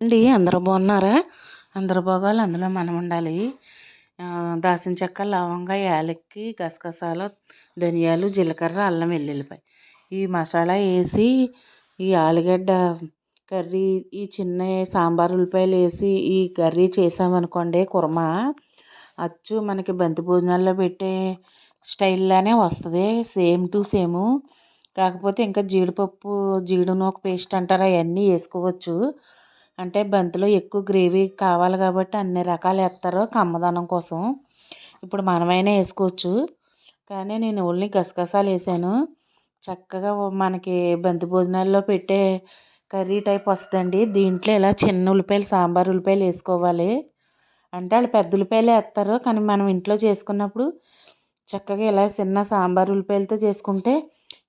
అండి అందరూ బాగున్నారా? అందరూ బాగోవాలి అందులో మనం ఉండాలి. దాసిన చెక్క లవంగ యాలక్కి గసగసాలు ధనియాలు జీలకర్ర అల్లం వెల్లుల్లిపాయ. ఈ మసాలా వేసి ఈ ఆలుగడ్డ కర్రీ ఈ చిన్న సాంబార్ ఉల్లిపాయలు వేసి ఈ కర్రీ చేసామనుకోండి కుర్మా అచ్చు మనకి బంతి భోజనాల్లో పెట్టే స్టైల్లోనే వస్తుంది. Same to same. కాకపోతే ఇంకా జీడిపప్పు జీడి నూక పేస్ట్ అంటారు అవన్నీ వేసుకోవచ్చు. అంటే బంతిలో ఎక్కువ గ్రేవీ కావాలి కాబట్టి అన్ని రకాలు వేస్తారు కమ్మదనం కోసం. ఇప్పుడు మనమైనా వేసుకోవచ్చు. కానీ నేను ఓన్లీ గసగసాలు వేసాను. చక్కగా మనకి బంతి భోజనాల్లో పెట్టే కర్రీ టైప్ వస్తుందండి. దీంట్లో ఇలా చిన్న ఉల్లిపాయలు సాంబార్ ఉల్లిపాయలు వేసుకోవాలి. అంటే వాళ్ళు పెద్ద ఉల్లిపాయలు వేస్తారు. కానీ మనం ఇంట్లో చేసుకున్నప్పుడు చక్కగా ఇలా చిన్న సాంబార్ ఉల్లిపాయలతో చేసుకుంటే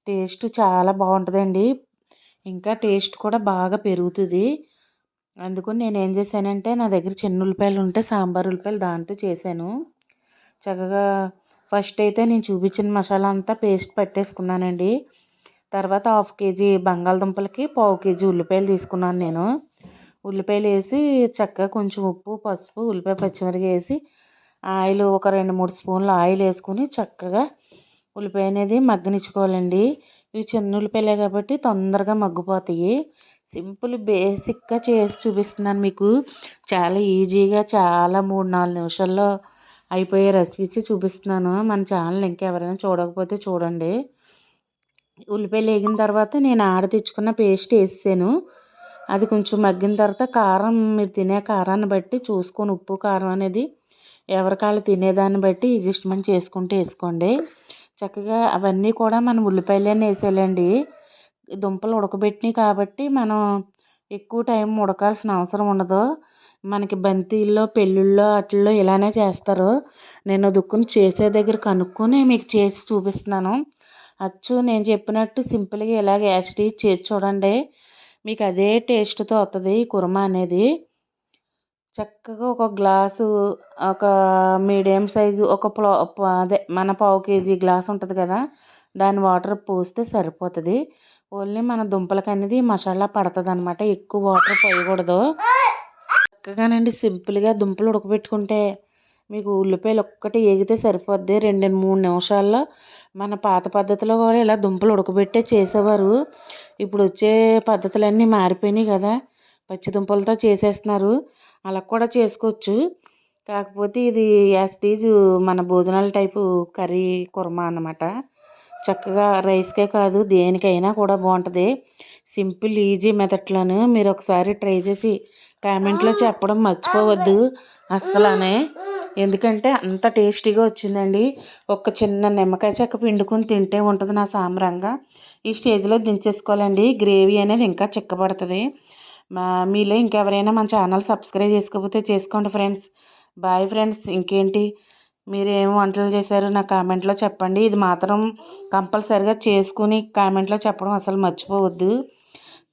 టేస్ట్ చాలా బాగుంటుందండి. ఇంకా టేస్ట్ కూడా బాగా పెరుగుతుంది. అందుకని నేను ఏం చేశానంటే నా దగ్గర చిన్న ఉల్లిపాయలు ఉంటే సాంబార్ ఉల్లిపాయలు దాంతో చేశాను. చక్కగా ఫస్ట్ అయితే నేను చూపించిన మసాలా అంతా పేస్ట్ పట్టేసుకున్నానండి. తర్వాత హాఫ్ కేజీ బంగాళదుంపలకి పావు కేజీ ఉల్లిపాయలు తీసుకున్నాను నేను. ఉల్లిపాయలు వేసి చక్కగా కొంచెం ఉప్పు పసుపు ఉల్లిపాయ పచ్చిమిరపకాయ వేసి ఆయిల్ ఒక రెండు మూడు స్పూన్లు ఆయిల్ వేసుకుని చక్కగా ఉల్లిపాయ అనేది మగ్గనిచ్చుకోవాలండి. ఇవి చిన్న ఉల్లిపాయలే కాబట్టి తొందరగా మగ్గిపోతాయి. సింపుల్ బేసిక్గా చేసి చూపిస్తున్నాను మీకు. చాలా ఈజీగా చాలా మూడు నాలుగు నిమిషాల్లో అయిపోయే రెసిపీస్ చూపిస్తున్నాను. మన ఛానల్ ఇంకెవరైనా చూడకపోతే చూడండి. ఉల్లిపాయలు వేగిన తర్వాత నేను ఆడ తెచ్చుకున్న పేస్ట్ వేసాను అది కొంచెం మగ్గిన తర్వాత కారం మీరు తినే కారాన్ని బట్టి చూసుకొని ఉప్పు కారం అనేది ఎవరికాళ్ళు తినేదాన్ని బట్టి అడ్జస్ట్మెంట్ చేసుకుంటూ వేసుకోండి. చక్కగా అవన్నీ కూడా మనం ఉల్లిపాయలనే వేసేయాలండి. దుంపలు ఉడకబెట్టినాయి కాబట్టి మనం ఎక్కువ టైం ఉడకాల్సిన అవసరం ఉండదు. మనకి బంతిల్లో పెళ్ళిళ్ళలో వాటిల్లో ఇలానే చేస్తారు. నేను దుక్కును చేసే దగ్గర కనుక్కొని మీకు చేసి చూపిస్తున్నాను. అచ్చు నేను చెప్పినట్టు సింపుల్గా ఇలాగ యాసిటీ చేసి చూడండి. మీకు అదే టేస్ట్తో వస్తుంది ఈ కుర్మా అనేది. చక్కగా ఒక గ్లాసు ఒక మీడియం సైజు ఒక అదే మన పావు కేజీ గ్లాస్ ఉంటుంది కదా దాని వాటర్ పోస్తే సరిపోతుంది. ఓన్లీ మన దుంపలకి అనేది మసాలా పడుతుంది అనమాట ఎక్కువ వాటర్ పోయకూడదు. చక్కగానండి సింపుల్గా దుంపలు ఉడకబెట్టుకుంటే మీకు ఉల్లిపాయలు ఒక్కటి ఏగితే సరిపోద్ది. రెండు మూడు నిమిషాల్లో మన పాత పద్ధతిలో కూడా ఇలా దుంపలు ఉడకబెట్టే చేసేవారు. ఇప్పుడు వచ్చే పద్ధతులన్నీ మారిపోయినాయి కదా. పచ్చి దుంపలతో చేసేస్తున్నారు. అలా కూడా చేసుకోవచ్చు. కాకపోతే ఇది యాస్టీజ్ మన భోజనాల టైపు కర్రీ కుర్మా అన్నమాట. చక్కగా రైస్కే కాదు దేనికైనా కూడా బాగుంటుంది సింపుల్ ఈజీ మెథడ్లోను మీరు ఒకసారి ట్రై చేసి కామెంట్లో చెప్పడం మర్చిపోవద్దు అస్సలనే. ఎందుకంటే అంత టేస్టీగా వచ్చిందండి. ఒక చిన్న నిమ్మకాయ చెక్క పిండుకొని తింటే ఉంటుంది నా సాంబ్రంగా. ఈ స్టేజ్లో దించేసుకోవాలండి. గ్రేవీ అనేది ఇంకా చిక్కబడుతుంది మీలో ఇంకెవరైనా మన ఛానల్ సబ్స్క్రైబ్ చేసుకోకపోతే చేసుకోండి ఫ్రెండ్స్. Bye friends. ఇంకేంటి? మీరు ఏం వంటలు చేశారు నా కామెంట్లో చెప్పండి. ఇది మాత్రం కంపల్సరిగా చేసుకుని కామెంట్లో చెప్పడం అసలు మర్చిపోవద్దు.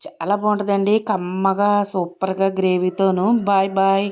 చాలా బాగుంటుందండి. కమ్మగా సూపర్గా గ్రేవీతోను బాయ్ బాయ్.